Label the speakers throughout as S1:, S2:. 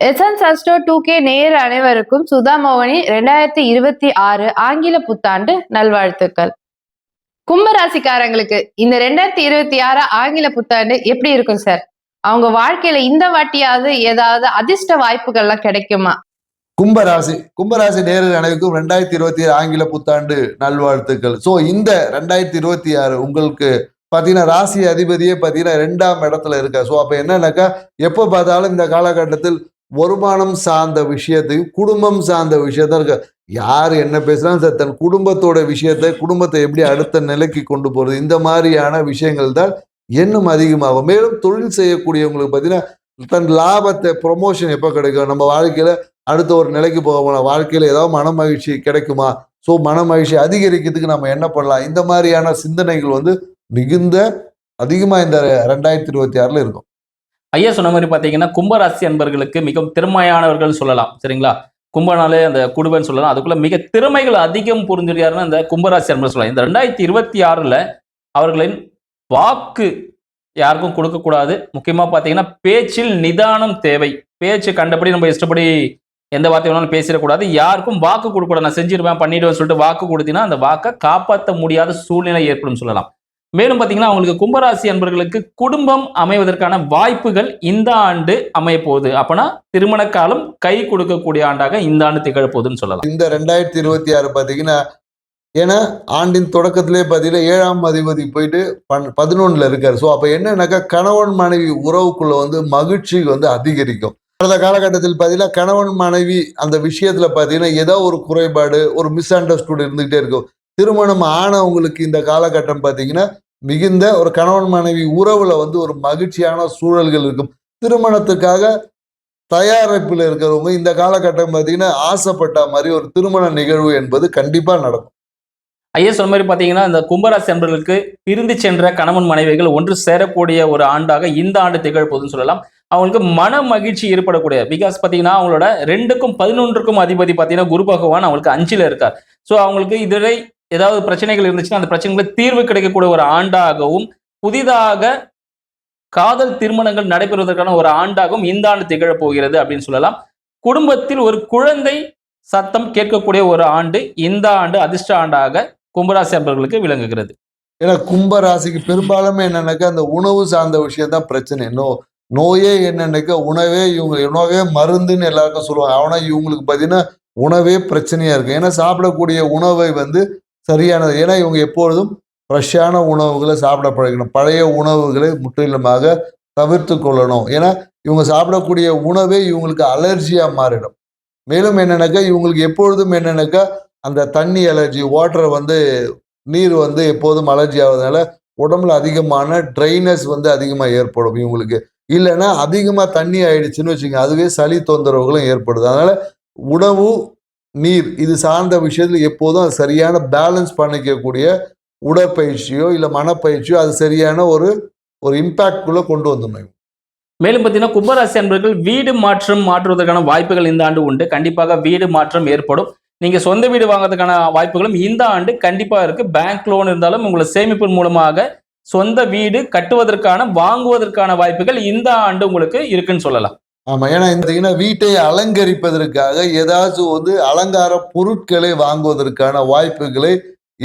S1: எஸ்என்ஸ் Astro two K நேர் அனைவருக்கும் சுதா மோகனி ரெண்டாயிரத்தி இருபத்தி ஆறு ஆங்கில புத்தாண்டு நல்வாழ்த்துக்கள். கும்பராசிக்காரங்களுக்கு இந்த ரெண்டாயிரத்தி இருபத்தி ஆறு ஆங்கில புத்தாண்டு எப்படி இருக்கும் சார்? அவங்க வாழ்க்கையில இந்த வாட்டியாவது ஏதாவது அதிர்ஷ்ட வாய்ப்புகள்லாம் கிடைக்குமா?
S2: கும்பராசி கும்பராசி நேரில் அனைவருக்கும் ரெண்டாயிரத்தி இருபத்தி ஆறு ஆங்கில புத்தாண்டு நல்வாழ்த்துக்கள். ஸோ இந்த ரெண்டாயிரத்தி இருபத்தி ஆறு உங்களுக்கு பார்த்தீங்கன்னா ராசி அதிபதியே பார்த்தீங்கன்னா ரெண்டாம் இடத்துல இருக்க ஸோ அப்போ என்னன்னாக்கா எப்போ பார்த்தாலும் இந்த காலகட்டத்தில் வருமானம் சார்ந்த விஷயத்தையும் குடும்பம் சார்ந்த விஷயத்தான் இருக்கு. யார் என்ன பேசுனாலும் சார் தன் குடும்பத்தோட விஷயத்தை குடும்பத்தை எப்படி அடுத்த நிலைக்கு கொண்டு போறது? இந்த மாதிரியான விஷயங்கள் தான் இன்னும் அதிகமாகும். மேலும் தொழில் செய்யக்கூடியவங்களுக்கு பார்த்தீங்கன்னா தன் லாபத்தை ப்ரொமோஷன் எப்போ கிடைக்கும்? நம்ம வாழ்க்கையில அடுத்த ஒரு நிலைக்கு போக போகலாம் வாழ்க்கையில ஏதாவது மன மகிழ்ச்சி கிடைக்குமா? ஸோ மன மகிழ்ச்சி அதிகரிக்கிறதுக்கு நம்ம என்ன பண்ணலாம்? இந்த மாதிரியான சிந்தனைகள் வந்து மிகுந்த அதிகமாக இந்த ரெண்டாயிரத்தி இருபத்தி ஆறில் இருக்கும்.
S3: ஐயா சொன்ன மாதிரி பார்த்தீங்கன்னா கும்பராசி அன்பர்களுக்கு மிகவும் திறமையானவர்கள் சொல்லலாம். சரிங்களா? கும்பனாலே அந்த குடும்பன்னு சொல்லலாம். அதுக்குள்ள மிக திறமைகள் அதிகம் புரிஞ்சிருக்காருன்னு அந்த கும்பராசி அன்பர் சொல்லலாம். இந்த ரெண்டாயிரத்தி இருபத்தி ஆறில் அவர்களின் வாக்கு யாருக்கும் கொடுக்கக்கூடாது. முக்கியமாக பார்த்தீங்கன்னா பேச்சில் நிதானம் தேவை. பேச்சு கண்டபடி நம்ம இஷ்டப்படி எந்த வார்த்தை வேணாலும் பேசிடக்கூடாது. யாருக்கும் வாக்கு கொடுக்கக்கூடாது. நான் செஞ்சிருவேன் பண்ணிடுவேன் சொல்லிட்டு வாக்கு கொடுத்தீங்கன்னா அந்த வாக்கை காப்பாற்ற முடியாத சூழ்நிலை ஏற்படும் சொல்லலாம். மேலும் பார்த்தீங்கன்னா அவங்களுக்கு கும்பராசி அன்பர்களுக்கு குடும்பம் அமைவதற்கான வாய்ப்புகள் இந்த ஆண்டு அமைய போகுது. அப்பனா திருமண காலம் கை கொடுக்கக்கூடிய ஆண்டாக இந்த ஆண்டு திகழ போகுதுன்னு சொல்லலாம்.
S2: இந்த ரெண்டாயிரத்தி இருபத்தி ஆறு பார்த்தீங்கன்னா ஏன்னா ஆண்டின் தொடக்கத்திலே பார்த்தீங்கன்னா ஏழாம் அதிபதி போயிட்டு பன் பதினொன்றில் இருக்கார். ஸோ அப்போ என்னன்னாக்கா கணவன் மனைவி உறவுக்குள்ளே வந்து மகிழ்ச்சி வந்து அதிகரிக்கும். கடந்த காலகட்டத்தில் பார்த்தீங்கன்னா கணவன் மனைவி அந்த விஷயத்தில் பார்த்தீங்கன்னா ஏதோ ஒரு குறைபாடு ஒரு மிஸ் அண்டர்ஸ்டூண்ட் இருந்துகிட்டே இருக்கும். திருமணம் ஆனவங்களுக்கு இந்த காலகட்டம் பார்த்தீங்கன்னா மிகுந்த ஒரு கணவன் மனைவி உறவுல வந்து ஒரு மகிழ்ச்சியான சூழல்கள் இருக்கும். திருமணத்துக்காக தயாரிப்பில் இருக்கிறவங்க இந்த காலகட்டம் பார்த்தீங்கன்னா ஆசைப்பட்ட மாதிரி ஒரு திருமண நிகழ்வு என்பது கண்டிப்பா நடக்கும்.
S3: ஐயா சொன்ன மாதிரி பார்த்தீங்கன்னா இந்த கும்பராசி அன்பர்களுக்கு பிரிந்து சென்ற கணவன் மனைவிகள் ஒன்று சேரக்கூடிய ஒரு ஆண்டாக இந்த ஆண்டு திகழ சொல்லலாம். அவங்களுக்கு மன மகிழ்ச்சி ஏற்படக்கூடிய பிகாஸ் பார்த்தீங்கன்னா அவங்களோட ரெண்டுக்கும் பதினொன்றுக்கும் அதிபதி பார்த்தீங்கன்னா குரு பகவான் அவங்களுக்கு அஞ்சில் இருக்கார். ஸோ அவங்களுக்கு இதுவரை ஏதாவது பிரச்சனைகள் இருந்துச்சுன்னா அந்த பிரச்சனைகளுக்கு தீர்வு கிடைக்கக்கூடிய ஒரு ஆண்டாகவும் புதிதாக காதல் திருமணங்கள் நடைபெறுவதற்கான ஒரு ஆண்டாகவும் இந்த ஆண்டு திகழப் போகிறது அப்படின்னு சொல்லலாம். குடும்பத்தில் ஒரு குழந்தை சத்தம் கேட்கக்கூடிய ஒரு ஆண்டு இந்த ஆண்டு அதிர்ஷ்ட ஆண்டாக கும்பராசி அன்பர்களுக்கு விளங்குகிறது.
S2: ஏன்னா கும்பராசிக்கு பெரும்பாலுமே என்னன்னாக்கா அந்த உணவு சார்ந்த விஷயம் தான் பிரச்சனை. நோ நோயே என்னன்னாக்கா உணவே இவங்க உணவே மருந்துன்னு எல்லாருக்கும் சொல்லுவாங்க. ஆனால் இவங்களுக்கு பார்த்தீங்கன்னா உணவே பிரச்சனையா இருக்கு. ஏன்னா சாப்பிடக்கூடிய உணவை வந்து சரியானது. ஏன்னா இவங்க எப்பொழுதும் ஃப்ரெஷ்ஷான உணவுகளை சாப்பிட பழகணும். பழைய உணவுகளை முற்றிலுமாக தவிர்த்து கொள்ளணும். ஏன்னா இவங்க சாப்பிடக்கூடிய உணவே இவங்களுக்கு அலர்ஜியாக மாறிடும். மேலும் என்னென்னாக்கா இவங்களுக்கு எப்பொழுதும் என்னென்னாக்கா அந்த தண்ணி அலர்ஜி வாட்டரை வந்து நீர் வந்து எப்போதும் அலர்ஜி ஆகுறதுனால உடம்புல அதிகமான ட்ரைனஸ் வந்து அதிகமாக ஏற்படும் இவங்களுக்கு. இல்லைன்னா அதிகமாக தண்ணி ஆயிடுச்சுன்னு வச்சுங்க அதுவே சளி தொந்தரவுகளும் ஏற்படுது. அதனால் உணவு நீர் இது சார்ந்த விஷயத்தில் எப்போதும் அது சரியான பேலன்ஸ் பண்ணிக்கக்கூடிய உடற்பயிற்சியோ இல்லை மனப்பயிற்சியோ அது சரியான ஒரு ஒரு இம்பேக்ட்குள்ளே கொண்டு வந்துடணும்
S3: மேலும் பார்த்தீங்கன்னா கும்பராசி அன்பர்கள் வீடு மாற்றம் மாற்றுவதற்கான வாய்ப்புகள் இந்த ஆண்டு உண்டு. கண்டிப்பாக வீடு மாற்றம் ஏற்படும். நீங்கள் சொந்த வீடு வாங்குறதுக்கான வாய்ப்புகளும் இந்த ஆண்டு கண்டிப்பாக இருக்குது பேங்க் லோன் இருந்தாலும் உங்களை சேமிப்பின் மூலமாக சொந்த வீடு கட்டுவதற்கான வாங்குவதற்கான வாய்ப்புகள் இந்த ஆண்டு உங்களுக்கு இருக்குன்னு சொல்லலாம்.
S2: ஆமா ஏன்னா இந்த வீட்டை அலங்கரிப்பதற்காக ஏதாச்சும் வந்து அலங்கார பொருட்களை வாங்குவதற்கான வாய்ப்புகளை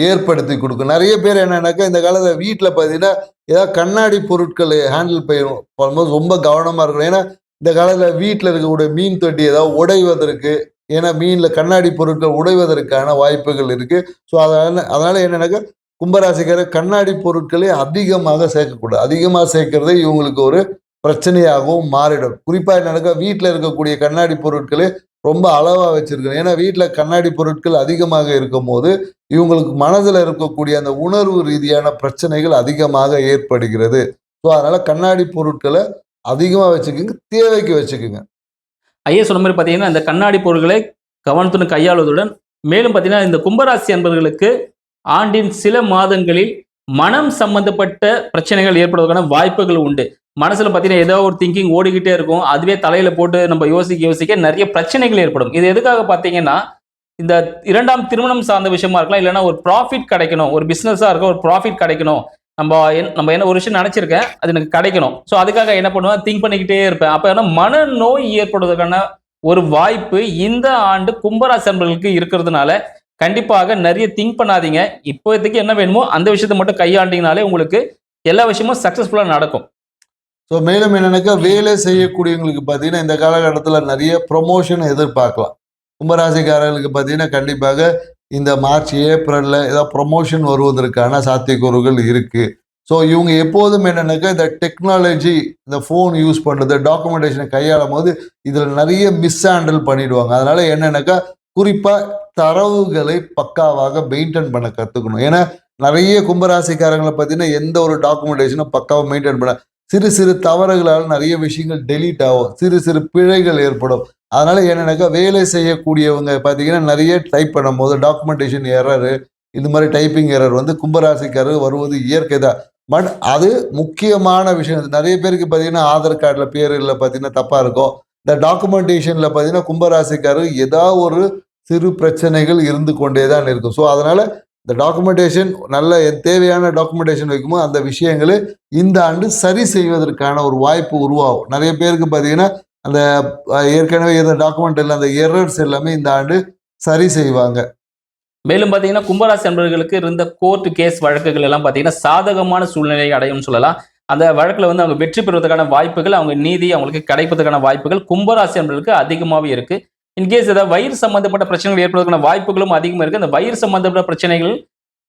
S2: ஏற்படுத்தி கொடுக்கும். நிறைய பேர் என்னன்னாக்கா இந்த காலத்துல வீட்டில் பார்த்தீங்கன்னா ஏதாவது கண்ணாடி பொருட்களை ஹேண்டில் பண்ணும் பண்ணும்போது ரொம்ப கவனமா இருக்கணும். ஏன்னா இந்த காலத்துல வீட்டில் இருக்கக்கூடிய மீன் தொட்டி ஏதாவது உடைவதற்கு ஏன்னா மீன்ல கண்ணாடி பொருட்கள் உடைவதற்கான வாய்ப்புகள் இருக்கு. ஸோ அதனால அதனால என்னன்னாக்கா கும்பராசிக்கார கண்ணாடி பொருட்களை அதிகமாக சேர்க்கக்கூடாது. அதிகமாக சேர்க்கறதே இவங்களுக்கு ஒரு பிரச்சனையாகவும் மாறிடும். குறிப்பாக நடக்க வீட்டில் இருக்கக்கூடிய கண்ணாடி பொருட்களை ரொம்ப அளவாக வச்சுருக்கணும். ஏன்னா வீட்டில் கண்ணாடி பொருட்கள் அதிகமாக இருக்கும் போது இவங்களுக்கு மனதில் இருக்கக்கூடிய அந்த உணர்வு ரீதியான பிரச்சனைகள் அதிகமாக ஏற்படுகிறது. ஸோ அதனால் கண்ணாடி பொருட்களை அதிகமாக வச்சுக்கோங்க தேவைக்கு வச்சுக்கோங்க.
S3: ஐயா சொன்ன மாதிரி பார்த்தீங்கன்னா இந்த கண்ணாடி பொருட்களை கவனத்துடன் கையாளுவதுடன் மேலும் பார்த்தீங்கன்னா இந்த கும்பராசி அன்பர்களுக்கு ஆண்டின் சில மாதங்களில் மனம் சம்பந்தப்பட்ட பிரச்சனைகள் ஏற்படுவதற்கான வாய்ப்புகள் உண்டு. மனசுல பார்த்தீங்கன்னா ஏதோ ஒரு திங்கிங் ஓடிக்கிட்டே இருக்கும். அதுவே தலையில போட்டு நம்ம யோசிக்க யோசிக்க நிறைய பிரச்சனைகள் ஏற்படும். இது எதுக்காக பார்த்தீங்கன்னா இந்த இரண்டாம் திருமணம் சார்ந்த விஷயமா இருக்கலாம் இல்லைன்னா ஒரு ப்ராஃபிட் கிடைக்கணும். ஒரு பிஸ்னஸாக இருக்க ஒரு ப்ராஃபிட் கிடைக்கணும். நம்ம என் நம்ம என்ன ஒரு விஷயம் நினைச்சிருக்கேன் அது எனக்கு கிடைக்கணும். ஸோ அதுக்காக என்ன பண்ணுவேன்? திங்க் பண்ணிக்கிட்டே இருப்பேன். அப்போ என்ன மனநோய் ஏற்படுவதற்கான ஒரு வாய்ப்பு இந்த ஆண்டு கும்பராசி அன்பர்களுக்கு இருக்கிறதுனால கண்டிப்பாக நிறைய திங்க் பண்ணாதீங்க. இப்போதைக்கு என்ன வேணுமோ அந்த விஷயத்தை மட்டும் கையாண்டிங்கனாலே உங்களுக்கு எல்லா விஷயமும் சக்ஸஸ்ஃபுல்லாக நடக்கும்.
S2: ஸோ மேலும் என்னென்னாக்கா வேலை செய்யக்கூடியவங்களுக்கு பார்த்தீங்கன்னா இந்த காலகட்டத்தில் நிறைய ப்ரொமோஷன் எதிர்பார்க்கலாம். கும்பராசிக்காரர்களுக்கு பார்த்தீங்கன்னா கண்டிப்பாக இந்த மார்ச் ஏப்ரலில் ஏதாவது ப்ரொமோஷன் வருவதற்கான சாத்தியக்கூறுகள் இருக்குது ஸோ இவங்க எப்போதும் என்னென்னாக்கா இந்த டெக்னாலஜி இந்த ஃபோன் யூஸ் பண்ணுறது டாக்குமெண்டேஷனை கையாளும் போது இதில் நிறைய மிஸ் ஹேண்டில் பண்ணிடுவாங்க. அதனால் என்னென்னாக்கா குறிப்பாக தரவுகளை பக்காவாக மெயின்டைன் பண்ண கற்றுக்கணும் ஏன்னா நிறைய கும்பராசிக்காரங்களை பார்த்தீங்கன்னா எந்த ஒரு டாக்குமெண்டேஷனும் பக்காவாக மெயின்டைன் பண்ண சிறு சிறு தவறுகளால் நிறைய விஷயங்கள் டெலீட் ஆகும். சிறு சிறு பிழைகள் ஏற்படும். அதனால என்னென்னாக்கா வேலை செய்யக்கூடியவங்க பார்த்தீங்கன்னா நிறைய டைப் பண்ணும்போது டாக்குமெண்டேஷன் எரரு இந்த மாதிரி டைப்பிங் எரர் வந்து கும்பராசிக்காரர் வருவது இயற்கை தான். பட் அது முக்கியமான விஷயம். நிறைய பேருக்கு பார்த்தீங்கன்னா ஆதார் கார்டில் பேர் இல்லை பார்த்தீங்கன்னா தப்பாக இருக்கும். இந்த டாக்குமெண்டேஷனில் பார்த்தீங்கன்னா கும்பராசிக்காரர் ஏதாவது ஒரு சிறு பிரச்சனைகள் இருந்து கொண்டே தான் இருக்கும். ஸோ அதனால் இந்த டாக்குமெண்டேஷன் நல்ல தேவையான டாக்குமெண்டேஷன் வைக்குமோ அந்த விஷயங்களை இந்த ஆண்டு சரி செய்வதற்கான ஒரு வாய்ப்பு உருவாகும். நிறைய பேருக்கு பார்த்தீங்கன்னா அந்த ஏற்கனவே இருந்த டாக்குமெண்ட் இல்லை அந்த எரர்ஸ் எல்லாமே இந்த ஆண்டு சரி செய்வாங்க.
S3: மேலும் பார்த்தீங்கன்னா கும்பராசி அன்பர்களுக்கு இருந்த கோர்ட் கேஸ் வழக்குகள் எல்லாம் பார்த்தீங்கன்னா சாதகமான சூழ்நிலையை அடையும்னு சொல்லலாம். அந்த வழக்கில் வந்து அவங்க வெற்றி பெறுவதற்கான வாய்ப்புகள் அவங்க நீதி அவங்களுக்கு கிடைப்பதற்கான வாய்ப்புகள் கும்பராசி அன்பர்களுக்கு அதிகமாகவே இருக்குது இன்கேஸ் ஏதாவது வயிறு சம்பந்தப்பட்ட பிரச்சனைகள் ஏற்படுவதற்கான வாய்ப்புகளும் அதிகமாக இருக்கு. அந்த வயிறு சம்பந்தப்பட்ட பிரச்சனைகள்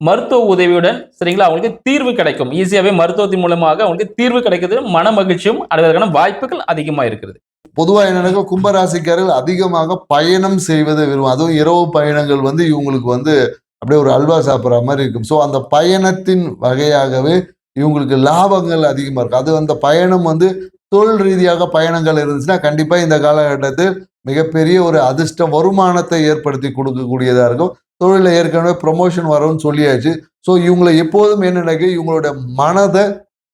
S3: மருத்துவ உதவியுடன் சரிங்களா அவங்களுக்கு தீர்வு கிடைக்கும். ஈஸியாகவே மருத்துவத்தின் மூலமாக அவங்களுக்கு தீர்வு கிடைக்கிறது மன மகிழ்ச்சியும் அடைவதற்கான வாய்ப்புகள் அதிகமாக இருக்கிறது.
S2: பொதுவாக என்னன்னாக்கா கும்பராசிக்காரர்கள் அதிகமாக பயணம் செய்வதை விரும்பும் அதுவும் இரவு பயணங்கள் வந்து இவங்களுக்கு வந்து அப்படியே ஒரு அல்வா சாப்பிட்ற மாதிரி இருக்கும். ஸோ அந்த பயணத்தின் வகையாகவே இவங்களுக்கு லாபங்கள் அதிகமாக இருக்கும் அது அந்த பயணம் வந்து தொழில் ரீதியாக பயணங்கள் இருந்துச்சுன்னா கண்டிப்பாக இந்த காலகட்டத்தில் மிகப்பெரிய ஒரு அதிர்ஷ்ட வருமானத்தை ஏற்படுத்தி கொடுக்கக்கூடியதாக இருக்கும். தொழிலில் ஏற்கனவே ப்ரொமோஷன் வரும்னு சொல்லியாச்சு. ஸோ இவங்களை எப்போதும் என்னன்னாக்கா இவங்களோட மனதை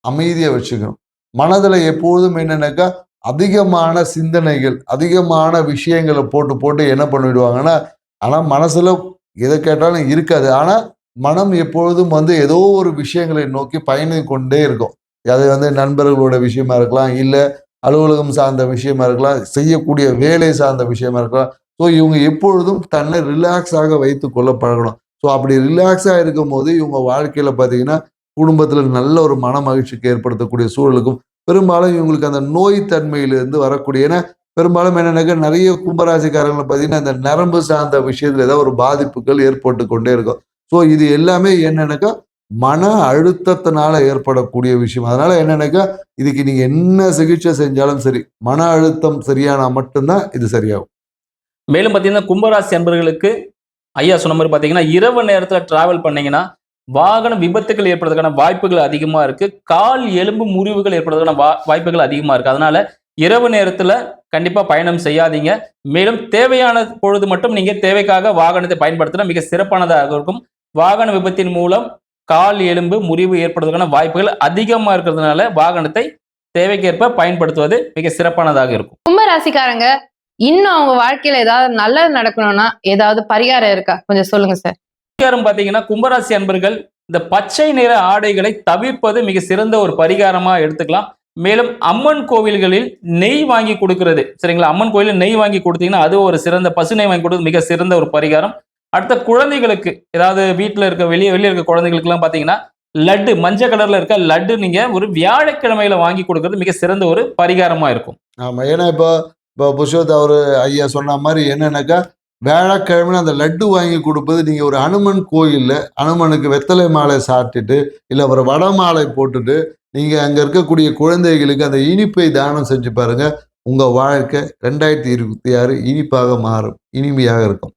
S2: அமைதியை வச்சுக்கணும். மனதில் எப்போதும் என்னென்னாக்கா அதிகமான சிந்தனைகள் அதிகமான விஷயங்களை போட்டு போட்டு என்ன பண்ணிடுவாங்கன்னா ஆனால் மனசில் எதை கேட்டாலும் இருக்காது. ஆனால் மனம் எப்பொழுதும் வந்து ஏதோ ஒரு விஷயங்களை நோக்கி பயணம் கொண்டே இருக்கும். அது வந்து நண்பர்களோட விஷயமா இருக்கலாம் இல்லை அலுவலகம் சார்ந்த விஷயமா இருக்கலாம் செய்யக்கூடிய வேலை சார்ந்த விஷயமா இருக்கலாம். ஸோ இவங்க எப்பொழுதும் தன்னை ரிலாக்ஸாக வைத்து கொள்ள பழகணும் ஸோ அப்படி ரிலாக்ஸாக இருக்கும் போது இவங்க வாழ்க்கையில் பார்த்தீங்கன்னா குடும்பத்தில் நல்ல ஒரு மன மகிழ்ச்சிக்கு ஏற்படுத்தக்கூடிய சூழலுக்கும் பெரும்பாலும் இவங்களுக்கு அந்த நோய் தன்மையிலிருந்து வரக்கூடிய ஏன்னா பெரும்பாலும் என்னென்னாக்கா நிறைய கும்பராசிக்காரங்களை பார்த்தீங்கன்னா இந்த நரம்பு சார்ந்த விஷயத்தில் ஏதாவது ஒரு பாதிப்புகள் ஏற்பட்டு கொண்டே இருக்கும். ஸோ இது எல்லாமே என்னென்னாக்கா மன அழுத்தத்தினால ஏற்படக்கூடிய விஷயம். அதனால என்னன்னாக்கா இதுக்கு நீங்க என்ன சிகிச்சை செஞ்சாலும் சரி மன அழுத்தம் சரியானா மட்டும்தான் இது சரியாகும்.
S3: மேலும் பார்த்தீங்கன்னா கும்பராசி அன்பர்களுக்கு ஐயா சொன்ன மாதிரி பார்த்தீங்கன்னா இரவு நேரத்தில் டிராவல் பண்ணீங்கன்னா வாகன விபத்துகள் ஏற்படுறதுக்கான வாய்ப்புகள் அதிகமாக இருக்கு. கால் எலும்பு முறிவுகள் ஏற்படுறதுக்கான வா வாய்ப்புகள் அதிகமாக இருக்கு. அதனால இரவு நேரத்தில் கண்டிப்பாக பயணம் செய்யாதீங்க. மேலும் தேவையான பொழுது மட்டும் நீங்கள் தேவைக்காக வாகனத்தை பயன்படுத்தினா மிக சிறப்பானதாக இருக்கும். வாகன விபத்தின் மூலம் கால் எலும்பு முறிவு ஏற்படுவதற்கான வாய்ப்புகள் அதிகமாக இருக்கிறதுனால வாகனத்தை தேவைக்கேற்ப பயன்படுத்துவது மிக சிறப்பானதாக இருக்கும்.
S1: கும்ப ராசிக்காரங்க இன்னும் அவங்க வாழ்க்கையில ஏதாவது நல்லது நடக்கணும்னா ஏதாவது பரிகாரம் இருக்கா? கொஞ்சம் சொல்லுங்க சார்.
S3: பரிகாரம் பார்த்தீங்கன்னா கும்பராசி அன்பர்கள் இந்த பச்சை நிற ஆடைகளை தவிர்ப்பது மிக சிறந்த ஒரு பரிகாரமா எடுத்துக்கலாம். மேலும் அம்மன் கோவில்களில் நெய் வாங்கி கொடுக்கிறது. சரிங்களா? அம்மன் கோயிலில் நெய் வாங்கி கொடுத்தீங்கன்னா அது ஒரு சிறந்த பசு நெய் வாங்கி கொடுத்து மிக சிறந்த ஒரு பரிகாரம். அடுத்த குழந்தைகளுக்கு ஏதாவது வீட்டில் இருக்க வெளியே வெளியே இருக்க குழந்தைகளுக்குலாம் பார்த்தீங்கன்னா லட்டு மஞ்சள் கலர்ல இருக்க லட்டு நீங்க ஒரு வியாழக்கிழமையில வாங்கி கொடுக்கறது மிக சிறந்த ஒரு பரிகாரமா இருக்கும்.
S2: ஆமா ஏன்னா இப்போ இப்போ புஷ்வத் அவர் ஐயா சொன்ன மாதிரி என்னன்னாக்கா வியாழக்கிழமை அந்த லட்டு வாங்கி கொடுப்பது நீங்க ஒரு அனுமன் கோயில்ல அனுமனுக்கு வெத்தலை மாலை சாப்பிட்டுட்டு இல்லை ஒரு வட மாலை போட்டுட்டு நீங்க அங்க இருக்கக்கூடிய குழந்தைகளுக்கு அந்த இனிப்பை தானம் செஞ்சு பாருங்க உங்க வாழ்க்கை ரெண்டாயிரத்தி இருபத்தி ஆறு இனிப்பாக மாறும் இனிமையாக இருக்கும்.